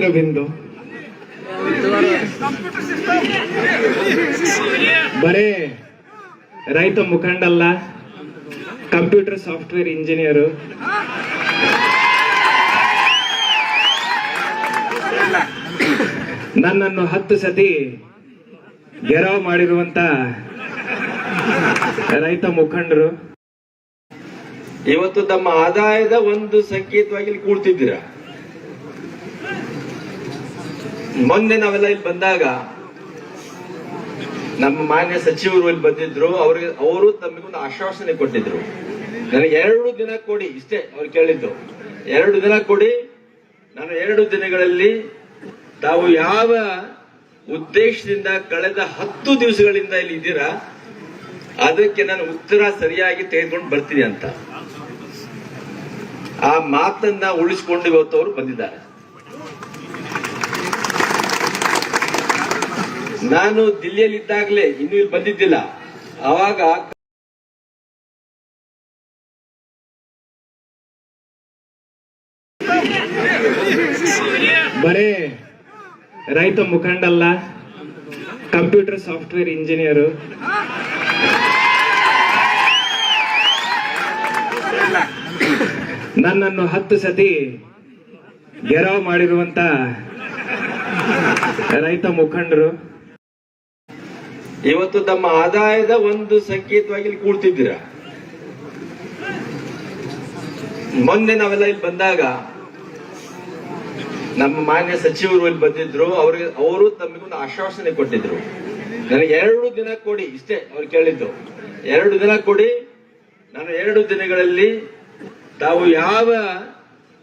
ಬಿಂದು ಬರೇ ರೈತ ಮುಖಂಡಲ್ಲ, ಕಂಪ್ಯೂಟರ್ ಸಾಫ್ಟ್ವೇರ್ ಇಂಜಿನಿಯರು. ನನ್ನನ್ನು ಹತ್ತು ಸತಿ ಗೆರವ್ ಮಾಡಿರುವಂತ ರೈತ ಮುಖಂಡರು. ಇವತ್ತು ತಮ್ಮ ಆದಾಯದ ಒಂದು ಸಂಕೇತವಾಗಿ ಕೂಡ್ತಿದ್ದೀರಾ? ಮೊನ್ನೆ ನಾವೆಲ್ಲ ಇಲ್ಲಿ ಬಂದಾಗ ನಮ್ಮ ಮಾನ್ಯ ಸಚಿವರು ಇಲ್ಲಿ ಬಂದಿದ್ರು. ಅವ್ರಿಗೆ, ಅವರು ತಮಗೊಂದು ಆಶ್ವಾಸನೆ ಕೊಟ್ಟಿದ್ರು. ನನಗೆ ಎರಡು ದಿನ ಕೊಡಿ, ಇಷ್ಟೇ ಅವ್ರು ಕೇಳಿದ್ದು. ಎರಡು ದಿನ ಕೊಡಿ, ನಾನು ಎರಡು ದಿನಗಳಲ್ಲಿ ತಾವು ಯಾವ ಉದ್ದೇಶದಿಂದ ಕಳೆದ ಹತ್ತು ದಿವಸಗಳಿಂದ ಇಲ್ಲಿ ಇದ್ದೀರಾ, ಅದಕ್ಕೆ ನಾನು ಉತ್ತರ ಸರಿಯಾಗಿ ತೆಗೆದುಕೊಂಡು ಬರ್ತೀನಿ ಅಂತ. ಆ ಮಾತನ್ನ ಉಳಿಸಿಕೊಂಡು ಇವತ್ತು ಅವರು ಬಂದಿದ್ದಾರೆ. ನಾನು ದಿಲ್ಲಿಯಲ್ಲಿ ಇದ್ದಾಗಲೇ ಇನ್ನೂ ಇಲ್ಲಿ ಬಂದಿದ್ದಿಲ್ಲ. ಅವಾಗ ಬರೇ ರೈತ ಮುಖಂಡಲ್ಲ, ಕಂಪ್ಯೂಟರ್ ಸಾಫ್ಟ್ವೇರ್ ಇಂಜಿನಿಯರು. ನನ್ನನ್ನು ಹತ್ತು ಸತಿ ಗೆರಾವ್ ಮಾಡಿರುವಂತ ರೈತ ಮುಖಂಡರು. ಇವತ್ತು ತಮ್ಮ ಆದಾಯದ ಒಂದು ಸಂಕೇತವಾಗಿ ಇಲ್ಲಿ ಕೂಡ್ತಿದ್ದೀರ? ಮೊನ್ನೆ ನಾವೆಲ್ಲ ಇಲ್ಲಿ ಬಂದಾಗ ನಮ್ಮ ಮಾನ್ಯ ಸಚಿವರು ಇಲ್ಲಿ ಬಂದಿದ್ರು, ಅವ್ರಿಗೆ ಅವರು ತಮಗೊಂದು ಆಶ್ವಾಸನೆ ಕೊಟ್ಟಿದ್ರು. ನನಗೆ ಎರಡು ದಿನ ಕೊಡಿ, ಇಷ್ಟೇ ಅವ್ರು ಕೇಳಿದ್ದು. ಎರಡು ದಿನ ಕೊಡಿ, ನಾನು ಎರಡು ದಿನಗಳಲ್ಲಿ ತಾವು ಯಾವ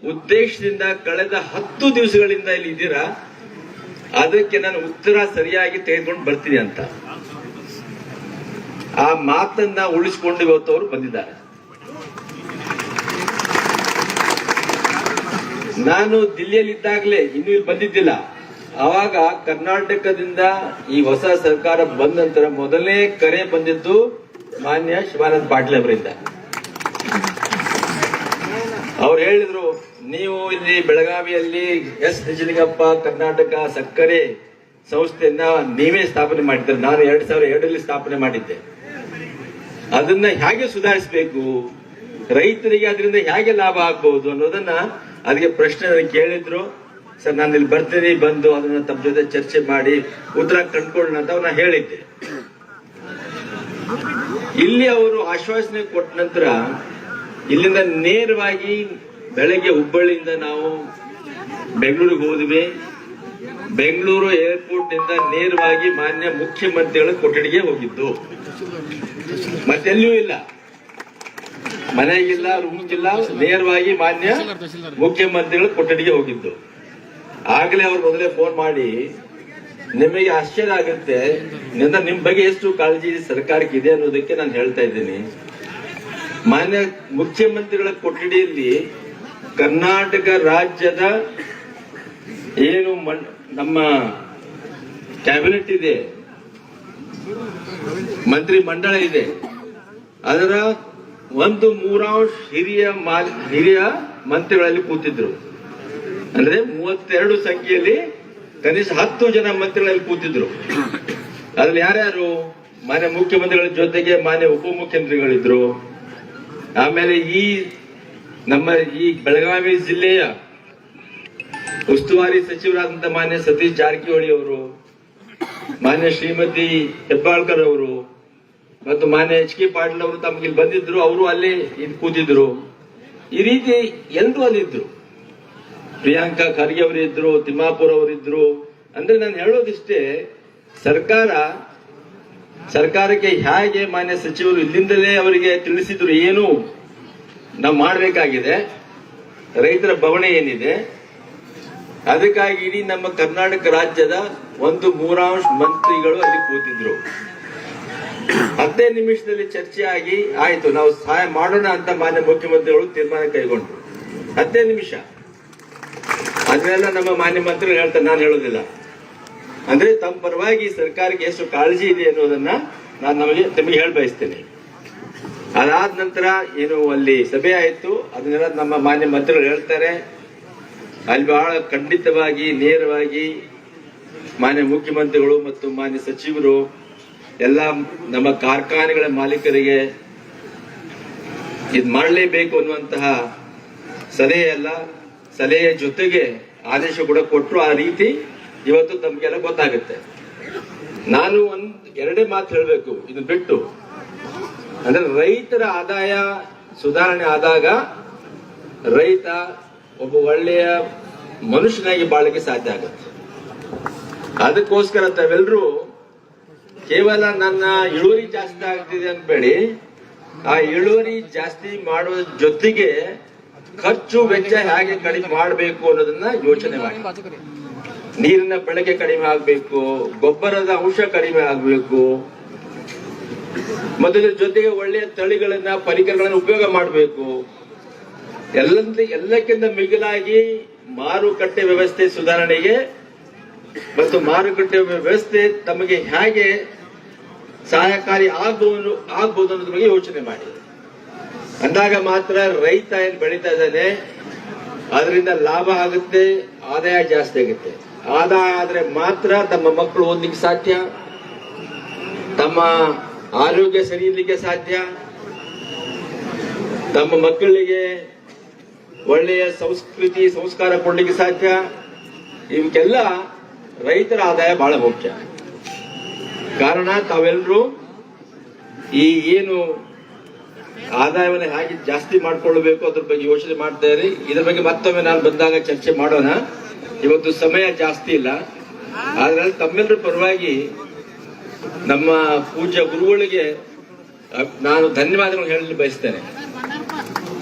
ಉದ್ದೇಶದಿಂದ ಕಳೆದ ಹತ್ತು ದಿವಸಗಳಿಂದ ಇಲ್ಲಿ ಇದ್ದೀರಾ, ಅದಕ್ಕೆ ನಾನು ಉತ್ತರ ಸರಿಯಾಗಿ ತೆಗೆದುಕೊಂಡು ಬರ್ತೀನಿ ಅಂತ. ಆ ಮಾತನ್ನ ಉಳಿಸಿಕೊಂಡು ಇವತ್ತು ಅವರು ಬಂದಿದ್ದಾರೆ. ನಾನು ದಿಲ್ಲಿಯಲ್ಲಿ ಇದ್ದಾಗಲೇ ಇನ್ನೂ ಇಲ್ಲಿ ಬಂದಿದ್ದಿಲ್ಲ. ಅವಾಗ ಕರ್ನಾಟಕದಿಂದ ಈ ಹೊಸ ಸರ್ಕಾರ ಬಂದ ನಂತರ ಮೊದಲನೇ ಕರೆ ಬಂದಿದ್ದು ಮಾನ್ಯ ಶಿವಾನಂದ ಪಾಟೀಲ್ ಅವರಿಂದ. ಅವ್ರು ಹೇಳಿದ್ರು, ನೀವು ಇಲ್ಲಿ ಬೆಳಗಾವಿಯಲ್ಲಿ ಎಸ್. ನಿಜಲಿಂಗಪ್ಪ ಕರ್ನಾಟಕ ಸಕ್ಕರೆ ಸಂಸ್ಥೆಯನ್ನ ನೀವೇ ಸ್ಥಾಪನೆ ಮಾಡಿದ್ರು ನಾನು ಎರಡ್ ಸಾವಿರದ ಎರಡರಲ್ಲಿ ಸ್ಥಾಪನೆ ಮಾಡಿದ್ದೆ. ಅದನ್ನ ಹೇಗೆ ಸುಧಾರಿಸಬೇಕು? ರೈತರಿಗೆ ಅದರಿಂದ ಹೇಗೆ ಲಾಭ ಆಗ್ಬಹುದು ಅನ್ನೋದನ್ನ ಅದಕ್ಕೆ ಪ್ರಶ್ನೆ ನನಗೆ ಕೇಳಿದ್ರು. ಸರ್ ನಾನು ಇಲ್ಲಿ ಬರ್ತೀನಿ, ಬಂದು ಅದನ್ನ ತಮ್ಮ ಜೊತೆ ಚರ್ಚೆ ಮಾಡಿ ಉತ್ತರ ಕಂಡ್ಕೊಳ್ಳೋಣ ಅಂತ ಅವ್ರನ್ನ ಹೇಳಿದ್ದೆ. ಇಲ್ಲಿ ಅವರು ಆಶ್ವಾಸನೆ ಕೊಟ್ಟ ನಂತರ ಇಲ್ಲಿಂದ ನೇರವಾಗಿ ಬೆಳಗ್ಗೆ ಹುಬ್ಬಳ್ಳಿಯಿಂದ ನಾವು ಬೆಂಗಳೂರಿಗೆ ಹೋದ್ವಿ. ಬೆಂಗಳೂರು ಏರ್ಪೋರ್ಟ್ನಿಂದ ನೇರವಾಗಿ ಮಾನ್ಯ ಮುಖ್ಯಮಂತ್ರಿಗಳ ಕೊಠಡಿಗೆ ಹೋಗಿದ್ದು. ಮತ್ತೆಲ್ಲೂ ಇಲ್ಲ. ಮನೆಗಿಲ್ಲ ರೂಮ್ಗಿಲ್ಲ ನೇರವಾಗಿ ಮಾನ್ಯ ಮುಖ್ಯಮಂತ್ರಿಗಳ ಕೊಠಡಿಗೆ ಹೋಗಿದ್ದು. ಆಗಲೇ ಅವ್ರು ಮೊದಲೇ ಫೋನ್ ಮಾಡಿ, ನಿಮಗೆ ಆಶ್ಚರ್ಯ ಆಗುತ್ತೆ. ನಿಮ್ ಬಗ್ಗೆ ಎಷ್ಟು ಕಾಳಜಿ ಸರ್ಕಾರಕ್ಕೆ ಇದೆ ಅನ್ನೋದಕ್ಕೆ ನಾನು ಹೇಳ್ತಾ ಇದ್ದೀನಿ. ಮಾನ್ಯ ಮುಖ್ಯಮಂತ್ರಿಗಳ ಕೊಠಡಿಯಲ್ಲಿ ಕರ್ನಾಟಕ ರಾಜ್ಯದ ಏನು ನಮ್ಮ ಕ್ಯಾಬಿನೆಟ್ ಇದೆ. ಮಂತ್ರಿ ಮಂಡಳ ಇದೆ. ಅದರ ಒಂದು ಮೂರಾಂಶ ಹಿರಿಯ ಹಿರಿಯ ಮಂತ್ರಿಗಳಲ್ಲಿ ಕೂತಿದ್ರು. ಅಂದ್ರೆ ಮೂವತ್ತೆರಡು ಸಂಖ್ಯೆಯಲ್ಲಿ ಕನಿಷ್ಠ ಹತ್ತು ಜನ ಮಂತ್ರಿಗಳಲ್ಲಿ ಕೂತಿದ್ರು. ಅದ್ರಲ್ಲಿ ಯಾರ್ಯಾರು? ಮಾನ್ಯ ಮುಖ್ಯಮಂತ್ರಿಗಳ ಜೊತೆಗೆ ಮಾನ್ಯ ಉಪಮುಖ್ಯಮಂತ್ರಿಗಳಿದ್ರು. ಆಮೇಲೆ ಈ ನಮ್ಮ ಈ ಬೆಳಗಾವಿ ಜಿಲ್ಲೆಯ ಉಸ್ತುವಾರಿ ಸಚಿವರಾದಂತ ಮಾನ್ಯ ಸತೀಶ್ ಜಾರಕಿಹೊಳಿ ಅವರು ಮಾನ್ಯ ಶ್ರೀಮತಿ ಹೆಬ್ಬಾಳ್ಕರ್ ಅವರು ಮತ್ತು ಮಾನ್ಯ ಎಚ್ ಕೆ ಪಾಟೀಲ್ ಅವರು ತಮಗೆ ಇಲ್ಲಿ ಬಂದಿದ್ರು, ಅವರು ಅಲ್ಲಿ ಇದು ಕೂತಿದ್ರು. ಈ ರೀತಿ ಎಲ್ಲರೂ ಅಲ್ಲಿದ್ರು ಪ್ರಿಯಾಂಕಾ ಖರ್ಗೆ ಅವರಿದ್ರು ತಿಮ್ಮಾಪುರ್ ಅವರಿದ್ರು ಅಂದ್ರೆ ನಾನು ಹೇಳೋದಿಷ್ಟೇ, ಸರ್ಕಾರ, ಸರ್ಕಾರಕ್ಕೆ ಹೇಗೆ ಮಾನ್ಯ ಸಚಿವರು ಇಲ್ಲಿಂದಲೇ ಅವರಿಗೆ ತಿಳಿಸಿದ್ರು ಏನು, ನಾವು ಮಾಡಬೇಕಾಗಿದೆ. ರೈತರ ಬವಣೆ ಏನಿದೆ ಅದಕ್ಕಾಗಿ ಇಡೀ ನಮ್ಮ ಕರ್ನಾಟಕ ರಾಜ್ಯದ ಒಂದು ಮೂರಾಂಶ ಮಂತ್ರಿಗಳು ಅಲ್ಲಿ ಕೂತಿದ್ರು. ಹದಿನೈದು ನಿಮಿಷದಲ್ಲಿ ಚರ್ಚೆ ಆಗಿ ಆಯ್ತು, ನಾವು ಸಹಾಯ ಮಾಡೋಣ ಅಂತ ಮಾನ್ಯ ಮುಖ್ಯಮಂತ್ರಿಗಳು ತೀರ್ಮಾನ ಕೈಗೊಂಡ್ರು. ಹದಿನೈದು ನಿಮಿಷ. ಅದನ್ನೆಲ್ಲ ನಮ್ಮ ಮಾನ್ಯ ಮಂತ್ರಿಗಳು ಹೇಳ್ತಾರೆ, ನಾನು ಹೇಳೋದಿಲ್ಲ ಅಂದ್ರೆ ತಮ್ಮ ಪರವಾಗಿ ಸರ್ಕಾರಕ್ಕೆ ಎಷ್ಟು ಕಾಳಜಿ ಇದೆ ಅನ್ನೋದನ್ನ ನಾನು ನಮಗೆ, ನಿಮಗೆ ಹೇಳ ಬಯಸ್ತೇನೆ. ಅದಾದ ನಂತರ ಏನು ಅಲ್ಲಿ ಸಭೆ ಆಯಿತು, ಅದನ್ನೆಲ್ಲ ನಮ್ಮ ಮಾನ್ಯ ಮಂತ್ರಿಗಳು ಹೇಳ್ತಾರೆ. ಅಲ್ಲಿ ಬಹಳ ಖಂಡಿತವಾಗಿ, ನೇರವಾಗಿ ಮಾನ್ಯ ಮುಖ್ಯಮಂತ್ರಿಗಳು ಮತ್ತು ಮಾನ್ಯ ಸಚಿವರು, ಎಲ್ಲ ನಮ್ಮ ಕಾರ್ಖಾನೆಗಳ ಮಾಲೀಕರಿಗೆ ಇದು ಮಾಡಲೇಬೇಕು ಅನ್ನುವಂತಹ ಸಲಹೆ ಅಲ್ಲ ಸಲಹೆಯ ಜೊತೆಗೆ ಆದೇಶ ಕೂಡ ಕೊಟ್ಟರು ಆ ರೀತಿ ಇವತ್ತು ತಮಗೆಲ್ಲ ಗೊತ್ತಾಗುತ್ತೆ. ನಾನು ಒಂದು, ಎರಡೇ ಮಾತು ಹೇಳಬೇಕು. ಇದನ್ನು ಬಿಟ್ಟು. ಅಂದ್ರೆ ರೈತರ ಆದಾಯ ಸುಧಾರಣೆ ಆದಾಗ ರೈತ ಒಬ್ಬ ಒಳ್ಳೆಯ ಮನುಷ್ಯನಾಗಿ ಬಾಳಕ್ಕೆ ಸಾಧ್ಯ ಆಗುತ್ತೆ. ಅದಕ್ಕೋಸ್ಕರ ತಾವೆಲ್ಲರೂ ಕೇವಲ ನನ್ನ ಇಳುವರಿ ಜಾಸ್ತಿ ಆಗ್ತಿದೆ ಅನ್ಬೇಡಿ ಆ ಇಳುವರಿ ಜಾಸ್ತಿ ಮಾಡುವ ಜೊತೆಗೆ ಖರ್ಚು ವೆಚ್ಚ ಹೇಗೆ ಕಡಿಮೆ ಮಾಡಬೇಕು ಅನ್ನೋದನ್ನ ಯೋಚನೆ ಮಾಡಿ. ನೀರಿನ ಬಳಕೆ ಕಡಿಮೆ ಆಗಬೇಕು, ಗೊಬ್ಬರದ ಅಂಶ ಕಡಿಮೆ ಆಗಬೇಕು ಮೊದಲ ಜೊತೆಗೆ ಒಳ್ಳೆಯ ತಳಿಗಳನ್ನ, ಪರಿಕರಗಳನ್ನ ಉಪಯೋಗ ಮಾಡಬೇಕು. ಎಲ್ಲಂತ ಎಲ್ಲಕ್ಕಿಂತ ಮಿಗಿಲಾಗಿ ಮಾರುಕಟ್ಟೆ ವ್ಯವಸ್ಥೆ ಸುಧಾರಣೆಗೆ ಮತ್ತು ಮಾರುಕಟ್ಟೆ ವ್ಯವಸ್ಥೆ ತಮಗೆ ಹೇಗೆ ಸಹಾಯಕಾರಿ ಆಗಬಹುದು ಆಗ್ಬೋದು ಅನ್ನೋದ್ರ ಬಗ್ಗೆ ಯೋಚನೆ ಮಾಡಿ. ಅಂದಾಗ ಮಾತ್ರ ರೈತ ಏನ್ ಬೆಳೀತಾ ಇದ್ದಾನೆ, ಅದರಿಂದ ಲಾಭ ಆಗುತ್ತೆ, ಆದಾಯ ಜಾಸ್ತಿ ಆಗುತ್ತೆ. ಆದಾಯ ಆದ್ರೆ ಮಾತ್ರ ತಮ್ಮ ಮಕ್ಕಳು ಓದ್ಲಿಕ್ಕೆ ಸಾಧ್ಯ, ತಮ್ಮ ಆರೋಗ್ಯ ಸರಿ ಸಾಧ್ಯ, ತಮ್ಮ ಮಕ್ಕಳಿಗೆ ಒಳ್ಳೆಯ ಸಂಸ್ಕೃತಿ, ಸಂಸ್ಕಾರ ಕೊಡ್ಲಿಕ್ಕೆ ಸಾಧ್ಯ? ಇವಕ್ಕೆಲ್ಲ ರೈತರ ಆದಾಯ ಬಹಳ ಮುಖ್ಯ. ಕಾರಣ ತಾವೆಲ್ಲರೂ ಈ ಏನು ಆದಾಯವನ್ನು ಹೇಗೆ ಜಾಸ್ತಿ ಮಾಡ್ಕೊಳ್ಬೇಕು ಅದ್ರ ಬಗ್ಗೆ ಯೋಚನೆ ಮಾಡ್ತಾ ಇರಿ. ಇದ್ರ ಬಗ್ಗೆ ಮತ್ತೊಮ್ಮೆ ನಾನು ಬಂದಾಗ ಚರ್ಚೆ ಮಾಡೋಣ. ಇವತ್ತು ಸಮಯ ಜಾಸ್ತಿ ಇಲ್ಲ. ಆದ್ರೆ ತಮ್ಮೆಲ್ಲರ ಪರವಾಗಿ ನಮ್ಮ ಪೂಜ್ಯ ಗುರುಗಳಿಗೆ ನಾನು ಧನ್ಯವಾದಗಳು ಹೇಳಲು ಬಯಸ್ತೇನೆ.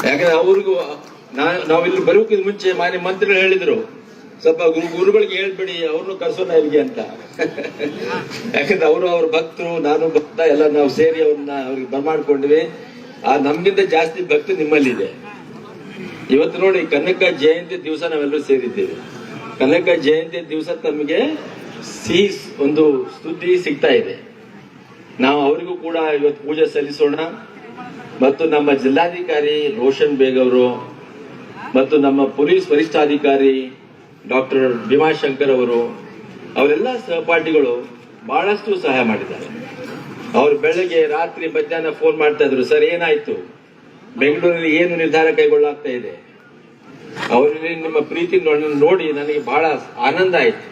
ಯಾಕಂದ್ರೆ ಅವ್ರಿಗೂ ನಾವಿಲ್ಲಿ ಬರೋಕಿದ ಮುಂಚೆ ಮಾನ್ಯ ಮಂತ್ರಿಗಳು ಹೇಳಿದ್ರು, ಸ್ವಲ್ಪ ಗುರು ಗುರುಗಳಿಗೆ ಹೇಳ್ಬೇಡಿ, ಅವ್ರನ್ನು ಕರ್ಸೋಣ ಇಲ್ಲಿಗೆ ಅಂತ. ಯಾಕಂದ್ರೆ ಅವರು ಅವ್ರ ಭಕ್ತರು, ನಾನು ಭಕ್ತ, ಎಲ್ಲ ನಾವು ಸೇರಿ ಅವ್ರನ್ನ ಅವ್ರಿಗೆ ಬರ್ಮಾಡ್ಕೊಂಡ್ವಿ ಆ ನಮ್ಗಿಂತ ಜಾಸ್ತಿ ಭಕ್ತಿ ನಿಮ್ಮಲ್ಲಿದೆ. ಇವತ್ತು ನೋಡಿ, ಕನಕ ಜಯಂತಿ ದಿವಸ ನಾವೆಲ್ಲರೂ ಸೇರಿದ್ದೇವೆ. ಕನಕ ಜಯಂತಿ ದಿವಸ ತಮಗೆ ಸೀಸ್ ಒಂದು ಸುದ್ದಿ ಸಿಗ್ತಾ ಇದೆ. ನಾವು ಅವರಿಗೂ ಕೂಡ ಇವತ್ತು ಪೂಜೆ ಸಲ್ಲಿಸೋಣ. ಮತ್ತು ನಮ್ಮ ಜಿಲ್ಲಾಧಿಕಾರಿ ರೋಷನ್ ಬೇಗ್ ಅವರು ಮತ್ತು ನಮ್ಮ ಪೊಲೀಸ್ ವರಿಷ್ಠಾಧಿಕಾರಿ ಡಾಕ್ಟರ್ ಭೀಮಾಶಂಕರ್ ಅವರು, ಅವರೆಲ್ಲ ಸಹಪಾಠಿಗಳು ಬಹಳಷ್ಟು ಸಹಾಯ ಮಾಡಿದ್ದಾರೆ. ಅವರು ಬೆಳಗ್ಗೆ ರಾತ್ರಿ ಮಧ್ಯಾಹ್ನ ಫೋನ್ ಮಾಡ್ತಾ ಇದ್ರು, ಸರ್, ಏನಾಯ್ತು? ಬೆಂಗಳೂರಲ್ಲಿ ಏನು ನಿರ್ಧಾರ ಕೈಗೊಳ್ಳಾಗ್ತಾ ಇದೆ? ಅವರಲ್ಲಿ ನಿಮ್ಮ ಪ್ರೀತಿ ನೋಡಿ ನನಗೆ ಬಹಳ ಆನಂದ ಆಯ್ತು.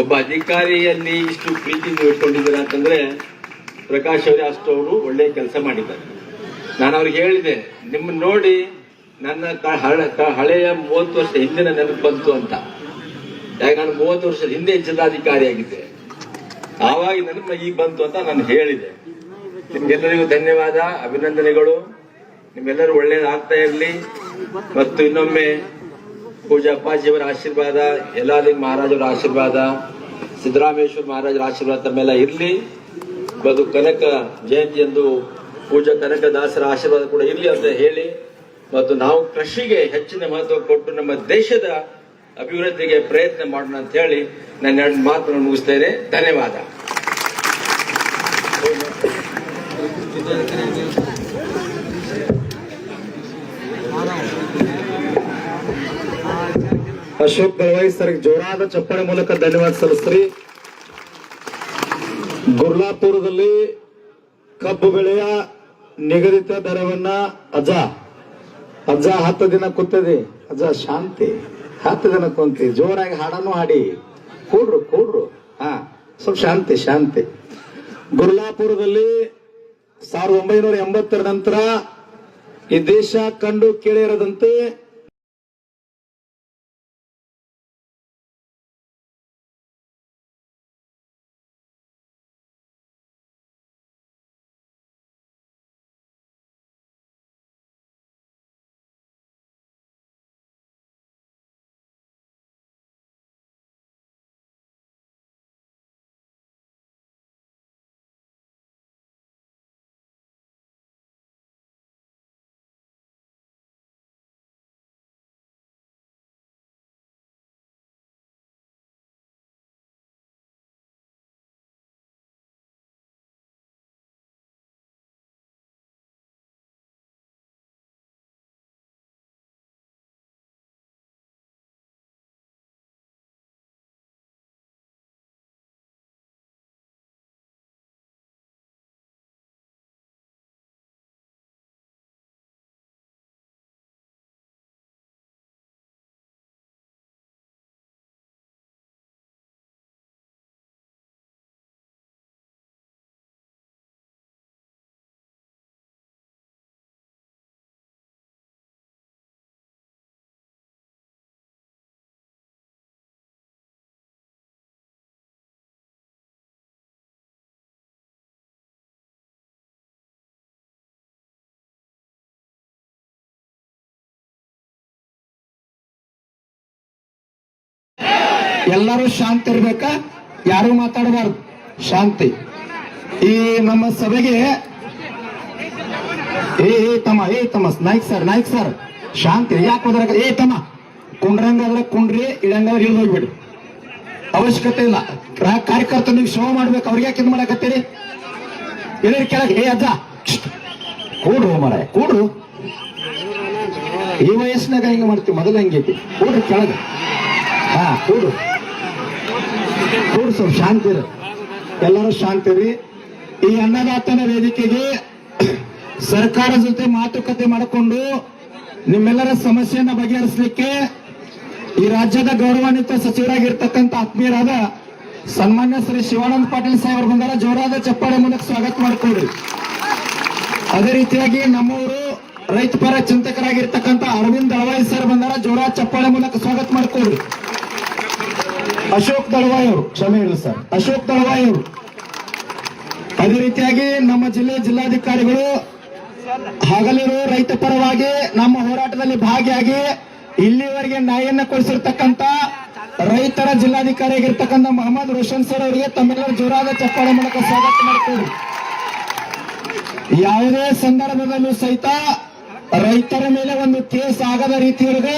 ಒಬ್ಬ ಅಧಿಕಾರಿಯಲ್ಲಿ ಇಷ್ಟು ಪ್ರೀತಿ ಇಟ್ಕೊಂಡಿದ್ದೀರಾ ಅಂತಂದ್ರೆ ಪ್ರಕಾಶ್ ಅವರೇ ಅಷ್ಟು ಅವರು ಒಳ್ಳೆ ಕೆಲಸ ಮಾಡಿದ್ದಾರೆ. ನಾನು ಅವ್ರಿಗೆ ಹೇಳಿದೆ, ನಿಮ್ಮನ್ನ ನೋಡಿ ನನ್ನ ಹಳೆಯ ಮೂವತ್ತು ವರ್ಷ ಹಿಂದಿನ ನೆನಪು ಬಂತು ಅಂತ. ಯಾಕೆ ನಾನು ಮೂವತ್ತು ವರ್ಷದ ಹಿಂದೆ ಜಿಲ್ಲಾಧಿಕಾರಿ ಆಗಿದ್ದೆ ಆವಾಗ ನೆನಪು ಈಗ ಬಂತು ಅಂತ ನಾನು ಹೇಳಿದೆ. ನಿಮ್ಗೆಲ್ಲರಿಗೂ ಧನ್ಯವಾದ, ಅಭಿನಂದನೆಗಳು. ನಿಮ್ಮೆಲ್ಲರೂ ಒಳ್ಳೇದಾಗ್ತಾ ಇರಲಿ. ಮತ್ತು ಇನ್ನೊಮ್ಮೆ ಪೂಜಾ ಅಪ್ಪಾಜಿಯವರ ಆಶೀರ್ವಾದ, ಯಲಾದಿ ಮಹಾರಾಜರ ಆಶೀರ್ವಾದ, ಸಿದ್ದರಾಮೇಶ್ವರ ಮಹಾರಾಜರ ಆಶೀರ್ವಾದ ತಮ್ಮೆಲ್ಲ ಇರಲಿ. ಬದು ಕನಕ ಜಯಂತಿ ಎಂದು ಪೂಜಾ ಕನಕದಾಸರ ಆಶೀರ್ವಾದ ಕೂಡ ಇರಲಿ ಅಂತ ಹೇಳಿ. ಮತ್ತು ನಾವು ಕೃಷಿಗೆ ಹೆಚ್ಚಿನ ಮಹತ್ವ ಕೊಟ್ಟು ನಮ್ಮ ದೇಶದ ಅಭಿವೃದ್ಧಿಗೆ ಪ್ರಯತ್ನ ಮಾಡೋಣ ಅಂತ ಹೇಳಿ ನನ್ನ ಎರಡು ಮಾತನ್ನು ಮುಗಿಸ್ತೇನೆ. ಧನ್ಯವಾದ. ಅಶೋಕ್ ದಳವಾಯಿ ಸರ್, ಜೋರಾದ ಚಪ್ಪಾಳೆ ಮೂಲಕ ಧನ್ಯವಾದ ಸಲ್ಲಿಸ್ರಿ. ಗುರ್ಲಾಪುರದಲ್ಲಿ ಕಬ್ಬು ಬೆಳೆಯ ನಿಗದಿತ ದರವನ್ನ ಅಜ್ಜ ಅಜ್ಜ ಹತ್ತು ದಿನ ಕೂತದೆ. ಅಜ್ಜ, ಶಾಂತಿ. ಹತ್ತು ದಿನ ಕುಂತಿ. ಜೋರಾಗಿ ಹಾಡನು ಹಾಡಿ. ಕೂಡ್ರು ಕೂಡ್ರು. ಹಾ, ಸ್ವಲ್ಪ ಶಾಂತಿ ಶಾಂತಿ. ಗುರ್ಲಾಪುರದಲ್ಲಿ ಸಾವಿರದ ಒಂಬೈನೂರ ಎಂಬತ್ತರ ನಂತರ ಈ ದೇಶ ಕಂಡು ಕೇಳಿರದಂತೆ ಎಲ್ಲರೂ ಶಾಂತಿ ಇರ್ಬೇಕಾ? ಯಾರು ಮಾತಾಡಬಾರ್ದು. ಶಾಂತಿ. ಈ ನಮ್ಮ ಸಭೆಗೆ ಏ ಏ, ತಮ್ಮ ಏ, ತಮ್ಮ, ನಾಯ್ಕ್ ಸರ್ ನಾಯ್ಕ್ ಸರ್, ಶಾಂತಿ. ಯಾಕೆ ಹೋದ್ರಾಗ? ಏ, ತಮ್ಮ, ಕುಂಡ್ರಂಗಾದ್ರೆ ಕುಂಡ್ರಿ ಇಳಂಗಾದ್ರೆ ಇಳಿದು ಹೋಗ್ಬಿಡಿ. ಅವಶ್ಯಕತೆ ಇಲ್ಲ. ಕಾರ್ಯಕರ್ತರು ನೀವು ಶೋ ಮಾಡ್ಬೇಕು, ಅವ್ರಿಗೆ ಯಾಕೆ ಇದು ಮಾಡಕತ್ತೀರಿ? ಇಲ್ಲ ಕೆಳಗೆ, ಏ, ಅಜ್ಜ ಕೂಡು ಮರ ಕೂಡ್ರು ಈ ವಯಸ್ಸಿನಾಗ ಹಿಂಗೆ ಮಾಡ್ತೀವಿ? ಮೊದಲು ಹಂಗೈತಿ ಕೂಡ್ರಿ ಕೆಳಗೆ. ಹಾ, ಕೂಡು. ಕೂಡು ಸ್ವಲ್ಪ ಶಾಂತಿ ಎಲ್ಲರೂ ಶಾಂತಿ ರೀ ಈ ಅನ್ನದಾತನ ವೇದಿಕೆಗೆ ಸರ್ಕಾರ ಜೊತೆ ಮಾತುಕತೆ ಮಾಡಿಕೊಂಡು ನಿಮ್ಮೆಲ್ಲರ ಸಮಸ್ಯೆಯನ್ನ ಬಗೆಹರಿಸಲಿಕ್ಕೆ ಈ ರಾಜ್ಯದ ಗೌರವಾನ್ವಿತ ಸಚಿವರಾಗಿರ್ತಕ್ಕಂಥ ಆತ್ಮೀಯರಾದ ಸನ್ಮಾನ್ಯ ಶ್ರೀ ಶಿವಾನಂದ ಪಾಟೀಲ್ ಸಾಹೇಬರು ಬಂದಾರ ಜೋರಾದ ಚಪ್ಪಾಳೆ ಮೂಲಕ ಸ್ವಾಗತ ಮಾಡಿಕೊಡ್ರಿ ಅದೇ ರೀತಿಯಾಗಿ ನಮ್ಮವರು ರೈತ ಪರ ಚಿಂತಕರಾಗಿರ್ತಕ್ಕಂಥ ಅರವಿಂದ್ ದಳವಾಯಿ ಸರ್ ಬಂದಾರ ಜೋರಾದ ಚಪ್ಪಾಳೆ ಮೂಲಕ ಸ್ವಾಗತ ಮಾಡಿಕೊಡ್ರಿ ಅಶೋಕ್ ದಳವಾಯ್ ಅವರು ಕ್ಷಮೆ ಇರಲಿ ಸರ್. ಅಶೋಕ್ ದಳವಾಯ್ ಅವರು ಅದೇ ರೀತಿಯಾಗಿ ನಮ್ಮ ಜಿಲ್ಲೆ ಜಿಲ್ಲಾಧಿಕಾರಿಗಳು ಹಗಲಿರು ರೈತ ಪರವಾಗಿ ನಮ್ಮ ಹೋರಾಟದಲ್ಲಿ ಭಾಗಿಯಾಗಿ ಇಲ್ಲಿವರೆಗೆ ನ್ಯಾಯನ್ನ ಕೊಡಿಸಿರ್ತಕ್ಕಂತ ರೈತರ ಜಿಲ್ಲಾಧಿಕಾರಿಯಾಗಿರ್ತಕ್ಕಂಥ ಮೊಹಮ್ಮದ್ ರೋಷನ್ ಸರ್ ಅವರಿಗೆ ತಮ್ಮೆಲ್ಲರ ಜೋರಾದ ಚಪ್ಪಾಳೆ ಮೂಲಕ ಸ್ವಾಗತ ಮಾಡ್ತೀವಿ. ಯಾವುದೇ ಸಂದರ್ಭದಲ್ಲೂ ಸಹಿತ ರೈತರ ಮೇಲೆ ಒಂದು ಕೇಸ್ ಆಗದ ರೀತಿಯೊಳಗೆ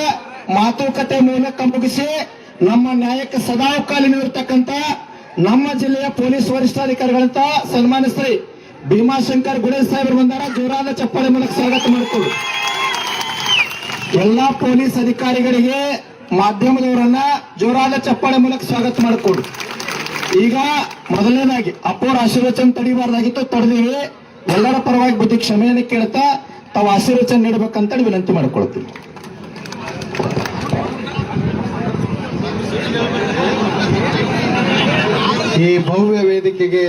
ಮಾತುಕತೆ ಮೂಲಕ ಮುಗಿಸಿ ನಮ್ಮ ನ್ಯಾಯಕ್ಕೆ ಸದಾಕಾಲಿನಿರ್ತಕ್ಕಂಥ ನಮ್ಮ ಜಿಲ್ಲೆಯ ಪೊಲೀಸ್ ವರಿಷ್ಠಾಧಿಕಾರಿಗಳಂತ ಸನ್ಮಾನಿಸ್ತೀರಿ ಭೀಮಾಶಂಕರ್ ಗುಡೇ ಸಾಹೇಬರು ಬಂದಾರ. ಜೋರಾದ ಚಪ್ಪಾಳೆ ಮೂಲಕ ಸ್ವಾಗತ ಮಾಡ್ತೀವಿ ಎಲ್ಲಾ ಪೊಲೀಸ್ ಅಧಿಕಾರಿಗಳಿಗೆ ಮಾಧ್ಯಮದವರನ್ನ ಜೋರಾದ ಚಪ್ಪಾಳೆ ಮೂಲಕ ಸ್ವಾಗತ ಮಾಡ್ಕೊಡು. ಈಗ ಮೊದಲನೇದಾಗಿ, ಅಪೋರ್ ಆಶೀರ್ವಚನ ತಡಿಬಾರ್ದಾಗಿತ್ತು ತಡೆದಿವಿ ಎಲ್ಲರ ಪರವಾಗಿ ಬುದ್ಧಿ ಕ್ಷಮೆಯನ್ನು ಕೇಳ್ತಾ ತಾವು ಆಶೀರ್ವಚನ ನೀಡಬೇಕಂತೇಳಿ ವಿನಂತಿ ಮಾಡಿಕೊಳ್ತೀವಿ ಈ ಭವ್ಯ ವೇದಿಕೆಗೆ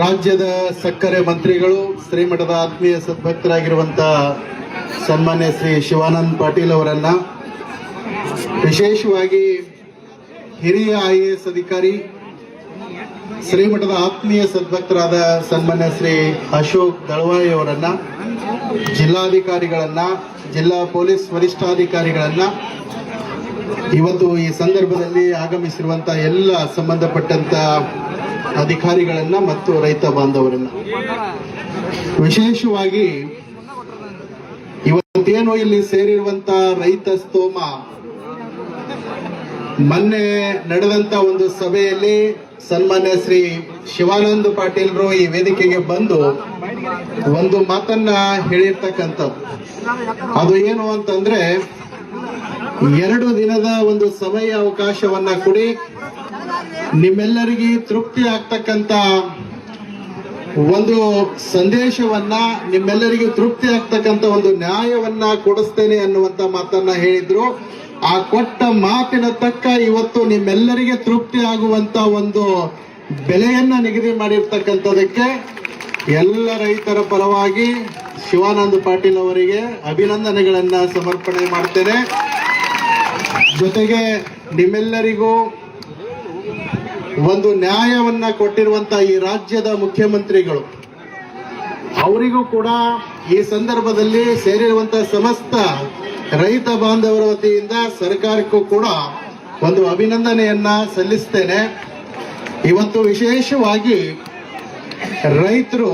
ರಾಜ್ಯದ ಸಕ್ಕರೆ ಮಂತ್ರಿಗಳು, ಶ್ರೀಮಠದ ಆತ್ಮೀಯ ಸದ್ಭಕ್ತರಾಗಿರುವಂತಹ ಸನ್ಮಾನ್ಯ ಶ್ರೀ ಶಿವಾನಂದ್ ಪಾಟೀಲ್ ಅವರನ್ನ, ವಿಶೇಷವಾಗಿ ಹಿರಿಯ ಐ ಎ ಎಸ್ ಅಧಿಕಾರಿ, ಶ್ರೀಮಠದ ಆತ್ಮೀಯ ಸದ್ಭಕ್ತರಾದ ಸನ್ಮಾನ್ಯ ಶ್ರೀ ಅಶೋಕ್ ದಳವಾಯಿ ಅವರನ್ನ, ಜಿಲ್ಲಾಧಿಕಾರಿಗಳನ್ನ, ಜಿಲ್ಲಾ ಪೊಲೀಸ್ ವರಿಷ್ಠಾಧಿಕಾರಿಗಳನ್ನ ಇವತ್ತು ಈ ಸಂದರ್ಭದಲ್ಲಿ ಆಗಮಿಸಿರುವಂತಹ ಎಲ್ಲ ಸಂಬಂಧಪಟ್ಟಂತ ಅಧಿಕಾರಿಗಳನ್ನ ಮತ್ತು ರೈತ ಬಾಂಧವರನ್ನ. ವಿಶೇಷವಾಗಿ ಇವತ್ತೇನು ಇಲ್ಲಿ ಸೇರಿರುವಂತ ರೈತ ಸ್ತೋಮ. ಮೊನ್ನೆ ನಡೆದಂತ ಒಂದು ಸಭೆಯಲ್ಲಿ ಸನ್ಮಾನ್ಯ ಶ್ರೀ ಶಿವಾನಂದ ಪಾಟೀಲ್ರು ಈ ವೇದಿಕೆಗೆ ಬಂದು ಒಂದು ಮಾತನ್ನ ಹೇಳಿರ್ತಕ್ಕಂಥದ್ದು. ಅದು ಏನು ಅಂತಂದ್ರೆ ಎರಡು ದಿನದ ಒಂದು ಸಮಯ ಅವಕಾಶವನ್ನ ಕೊಡಿ. ನಿಮ್ಮೆಲ್ಲರಿಗೆ ತೃಪ್ತಿ ಆಗ್ತಕ್ಕಂತ ಒಂದು ಸಂದೇಶವನ್ನ, ನಿಮ್ಮೆಲ್ಲರಿಗೂ ತೃಪ್ತಿ ಆಗ್ತಕ್ಕಂತ ಒಂದು ನ್ಯಾಯವನ್ನ ಕೊಡಿಸ್ತೇನೆ ಅನ್ನುವಂತ ಮಾತನ್ನ ಹೇಳಿದ್ರು. ಆ ಕೊಟ್ಟ ಮಾತಿನ ತಕ್ಕ ಇವತ್ತು ನಿಮ್ಮೆಲ್ಲರಿಗೆ ತೃಪ್ತಿ ಆಗುವಂತ ಒಂದು ಬೆಲೆಯನ್ನ ನಿಗದಿ ಮಾಡಿರ್ತಕ್ಕಂಥದಕ್ಕೆ ಎಲ್ಲ ರೈತರ ಪರವಾಗಿ ಶಿವಾನಂದ ಪಾಟೀಲ್ ಅವರಿಗೆ ಅಭಿನಂದನೆಗಳನ್ನ ಸಮರ್ಪಣೆ ಮಾಡ್ತೇನೆ. ಜೊತೆಗೆ ನಿಮ್ಮೆಲ್ಲರಿಗೂ ಒಂದು ನ್ಯಾಯವನ್ನ ಕೊಟ್ಟಿರುವಂತ ಈ ರಾಜ್ಯದ ಮುಖ್ಯಮಂತ್ರಿಗಳು, ಅವರಿಗೂ ಕೂಡ ಈ ಸಂದರ್ಭದಲ್ಲಿ ಸೇರಿರುವಂತ ಸಮಸ್ತ ರೈತ ಬಾಂಧವರ ವತಿಯಿಂದ ಸರ್ಕಾರಕ್ಕೂ ಕೂಡ ಒಂದು ಅಭಿನಂದನೆಯನ್ನ ಸಲ್ಲಿಸ್ತೇನೆ. ಇವತ್ತು ವಿಶೇಷವಾಗಿ ರೈತರು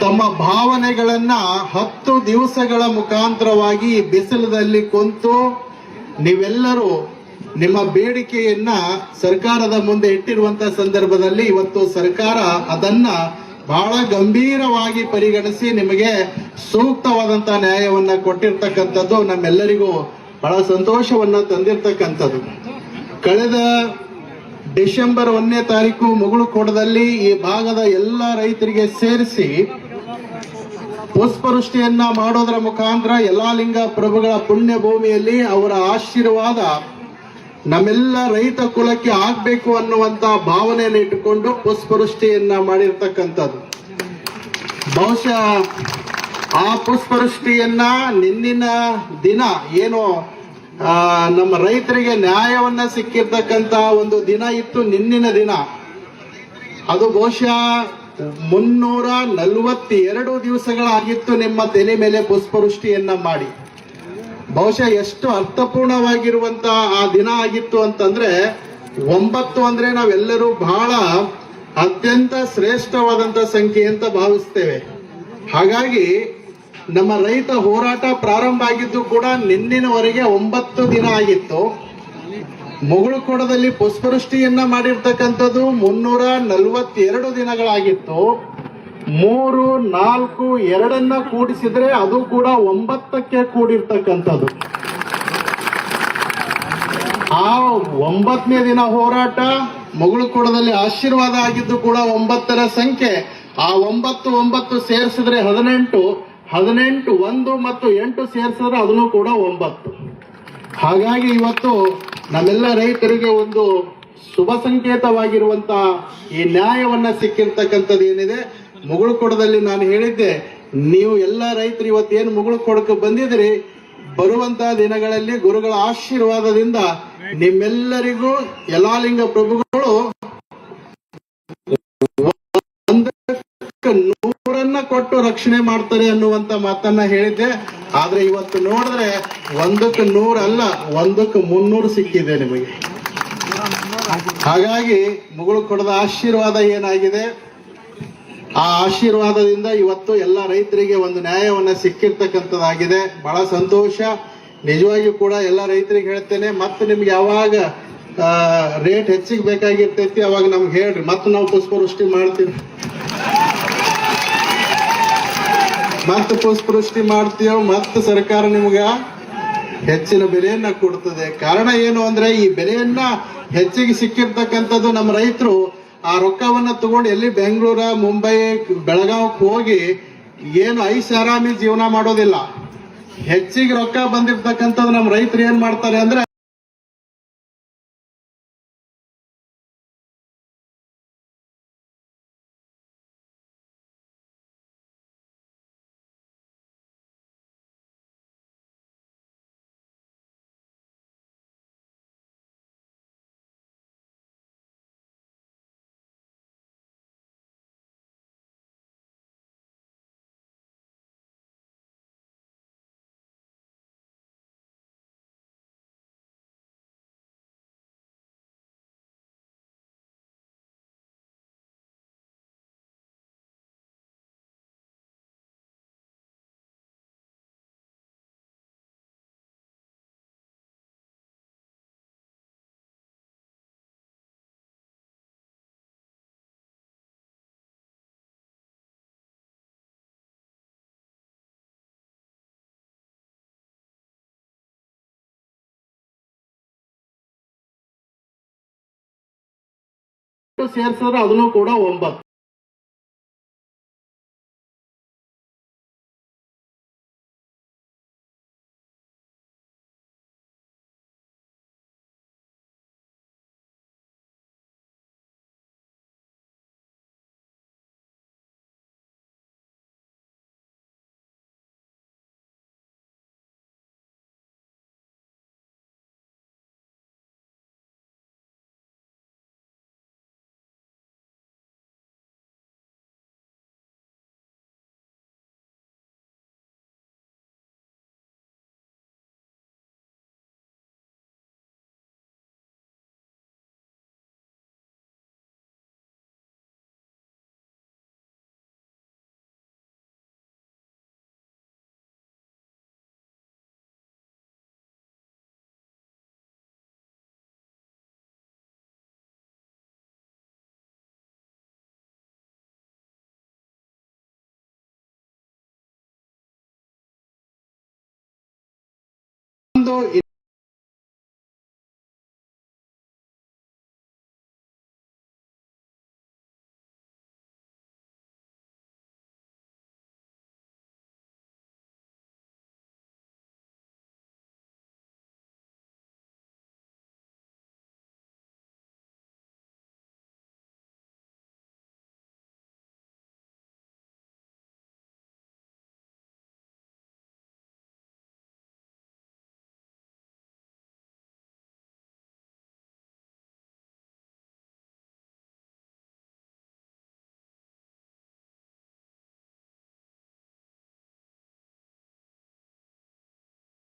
ತಮ್ಮ ಭಾವನೆಗಳನ್ನ ಹತ್ತು ದಿವಸಗಳ ಮುಖಾಂತರವಾಗಿ ಬಿಸಿಲದಲ್ಲಿ ಕುಂತು ನೀವೆಲ್ಲರೂ ನಿಮ್ಮ ಬೇಡಿಕೆಯನ್ನ ಸರ್ಕಾರದ ಮುಂದೆ ಇಟ್ಟಿರುವಂತಹ ಸಂದರ್ಭದಲ್ಲಿ ಇವತ್ತು ಸರ್ಕಾರ ಅದನ್ನ ಬಹಳ ಗಂಭೀರವಾಗಿ ಪರಿಗಣಿಸಿ ನಿಮಗೆ ಸೂಕ್ತವಾದಂತ ನ್ಯಾಯವನ್ನ ಕೊಟ್ಟಿರ್ತಕ್ಕಂಥದ್ದು ನಮ್ಮೆಲ್ಲರಿಗೂ ಬಹಳ ಸಂತೋಷವನ್ನ ತಂದಿರ್ತಕ್ಕಂಥದ್ದು. ಕಳೆದ ಡಿಸೆಂಬರ್ ಒಂದನೇ ತಾರೀಕು ಮುಗುಳುಕೋಟದಲ್ಲಿ ಈ ಭಾಗದ ಎಲ್ಲ ರೈತರಿಗೆ ಸೇರಿಸಿ ಪುಷ್ಪವೃಷ್ಟಿಯನ್ನ ಮಾಡೋದರ ಮುಖಾಂತರ ಎಲ್ಲಾ ಲಿಂಗ ಪ್ರಭುಗಳ ಪುಣ್ಯ ಭೂಮಿಯಲ್ಲಿ ಅವರ ಆಶೀರ್ವಾದ ನಮ್ಮೆಲ್ಲ ರೈತ ಕುಲಕ್ಕೆ ಆಗ್ಬೇಕು ಅನ್ನುವಂತ ಭಾವನೆಯನ್ನು ಇಟ್ಟುಕೊಂಡು ಪುಷ್ಪವೃಷ್ಟಿಯನ್ನ ಮಾಡಿರ್ತಕ್ಕಂಥದ್ದು. ಬಹುಶಃ ಆ ಪುಷ್ಪವೃಷ್ಟಿಯನ್ನ ನಿನ್ನಿನ ದಿನ ಏನು ನಮ್ಮ ರೈತರಿಗೆ ನ್ಯಾಯವನ್ನ ಸಿಕ್ಕಿರ್ತಕ್ಕಂತ ಒಂದು ದಿನ ಇತ್ತು ನಿನ್ನಿನ ದಿನ. ಅದು ಬಹುಶಃ ಮುನ್ನೂರ ನಲವತ್ತೆರಡು ದಿವಸಗಳಾಗಿತ್ತು ನಿಮ್ಮ ತೆನೆ ಮೇಲೆ ಪುಷ್ಪವೃಷ್ಟಿಯನ್ನ ಮಾಡಿ. ಬಹುಶಃ ಎಷ್ಟು ಅರ್ಥಪೂರ್ಣವಾಗಿರುವಂತ ಆ ದಿನ ಆಗಿತ್ತು ಅಂತಂದ್ರೆ ಒಂಬತ್ತು ಅಂದ್ರೆ ನಾವೆಲ್ಲರೂ ಬಹಳ ಅತ್ಯಂತ ಶ್ರೇಷ್ಠವಾದಂತ ಸಂಖ್ಯೆ ಅಂತ ಭಾವಿಸ್ತೇವೆ. ಹಾಗಾಗಿ ನಮ್ಮ ರೈತ ಹೋರಾಟ ಪ್ರಾರಂಭ ಆಗಿದ್ದು ಕೂಡ ನಿನ್ನಿನವರೆಗೆ ಒಂಬತ್ತು ದಿನ ಆಗಿತ್ತು. ಮುಗುಳುಕೋಡದಲ್ಲಿ ಪುಷ್ಪವೃಷ್ಟಿಯನ್ನ ಮಾಡಿರ್ತಕ್ಕಂಥದ್ದು ಮುನ್ನೂರ ನಲವತ್ತೆರಡು ದಿನಗಳಾಗಿತ್ತು. ಮೂರು, ನಾಲ್ಕು, ಎರಡನ್ನ ಕೂಡಿಸಿದ್ರೆ ಅದು ಕೂಡ ಒಂಬತ್ತಕ್ಕೆ ಕೂಡಿರ್ತಕ್ಕಂಥದ್ದು. ಆ ಒಂಬತ್ತನೇ ದಿನ ಹೋರಾಟ ಮುಗುಳುಕೋಡದಲ್ಲಿ ಆಶೀರ್ವಾದ ಆಗಿದ್ದು ಕೂಡ ಒಂಬತ್ತರ ಸಂಖ್ಯೆ. ಆ ಒಂಬತ್ತು ಒಂಬತ್ತು ಸೇರಿಸಿದ್ರೆ ಹದಿನೆಂಟು ಹದಿನೆಂಟು, ಒಂದು ಮತ್ತು ಎಂಟು ಸೇರಿಸಿದ್ರೆ ಅದನ್ನು ಕೂಡ ಒಂಬತ್ತು. ಹಾಗಾಗಿ ಇವತ್ತು ನಮ್ಮೆಲ್ಲ ರೈತರಿಗೆ ಒಂದು ಶುಭ ಸಂಕೇತವಾಗಿರುವಂತ ಈ ನ್ಯಾಯವನ್ನ ಸಿಕ್ಕಿರ್ತಕ್ಕಂಥದ್ದು ಏನಿದೆ? ಮುಗುಳುಕೊಡದಲ್ಲಿ ನಾನು ಹೇಳಿದ್ದೆ, ನೀವು ಎಲ್ಲ ರೈತರು ಇವತ್ತೇನು ಮುಗುಳುಕೊಡಕ್ಕೆ ಬಂದಿದ್ರಿ ಬರುವಂತಹ ದಿನಗಳಲ್ಲಿ ಗುರುಗಳ ಆಶೀರ್ವಾದದಿಂದ ನಿಮ್ಮೆಲ್ಲರಿಗೂ ಯಲಾಲಿಂಗ ಪ್ರಭುಗಳು ಕೊಟ್ಟು ರಕ್ಷಣೆ ಮಾಡ್ತಾರೆ ಅನ್ನುವಂತ ಮಾತನ್ನ ಹೇಳಿದ್ದೆ. ಆದ್ರೆ ಇವತ್ತು ನೋಡಿದ್ರೆ ಒಂದಕ್ಕೆ ನೂರಲ್ಲ ಒಂದಕ್ಕೆ ಮುನ್ನೂರು ಸಿಕ್ಕಿದೆ ನಿಮಗೆ. ಹಾಗಾಗಿ ಮುಗುಳು ಕೊಡದ ಆಶೀರ್ವಾದ ಏನಾಗಿದೆ? ಆ ಆಶೀರ್ವಾದದಿಂದ ಇವತ್ತು ಎಲ್ಲ ರೈತರಿಗೆ ಒಂದು ನ್ಯಾಯವನ್ನ ಸಿಕ್ಕಿರ್ತಕ್ಕಂಥದ್ದಾಗಿದೆ. ಬಹಳ ಸಂತೋಷ. ನಿಜವಾಗಿಯೂ ಕೂಡ ಎಲ್ಲ ರೈತರಿಗೆ ಹೇಳ್ತೇನೆ, ಮತ್ತೆ ನಿಮ್ಗೆ ಯಾವಾಗ ರೇಟ್ ಹೆಚ್ಚಿಗೆ ಬೇಕಾಗಿರ್ತೈತಿ, ಅವಾಗ ನಮ್ಗೆ ಹೇಳ್ರಿ. ಮತ್ತೆ ನಾವು ಪುಷ್ಪವೃಷ್ಟಿ ಮಾಡ್ತೀವಿ. ಮತ್ತೆ ಪುಷ್ಪೃಷ್ಟಿ ಮಾಡ್ತೀವಿ ಮತ್ತೆ ಸರ್ಕಾರ ನಿಮ್ಗೆ ಹೆಚ್ಚಿನ ಬೆಲೆಯನ್ನ ಕೊಡ್ತದೆ. ಕಾರಣ ಏನು ಅಂದ್ರೆ ಈ ಬೆಲೆಯನ್ನ ಹೆಚ್ಚಿಗೆ ಸಿಕ್ಕಿರ್ತಕ್ಕಂಥದ್ದು ನಮ್ಮ ರೈತರು. ಆ ರೊಕ್ಕವನ್ನ ತಗೊಂಡು ಎಲ್ಲಿ ಬೆಂಗಳೂರ, ಮುಂಬೈ ಬೆಳಗಾವಕ್ಕೆ ಹೋಗಿ ಏನು ಐಷಾರಾಮಿ ಜೀವನ ಮಾಡೋದಿಲ್ಲ. ಹೆಚ್ಚಿಗೆ ರೊಕ್ಕ ಬಂದಿರ್ತಕ್ಕಂಥದ್ದು ನಮ್ಮ ರೈತರು ಏನ್ ಮಾಡ್ತಾರೆ ಅಂದ್ರೆ ಸೇರ್ಸಿದ್ರೆ ಅದನ್ನು ಕೂಡ ಒಂಬತ್ತು. ಒಂದು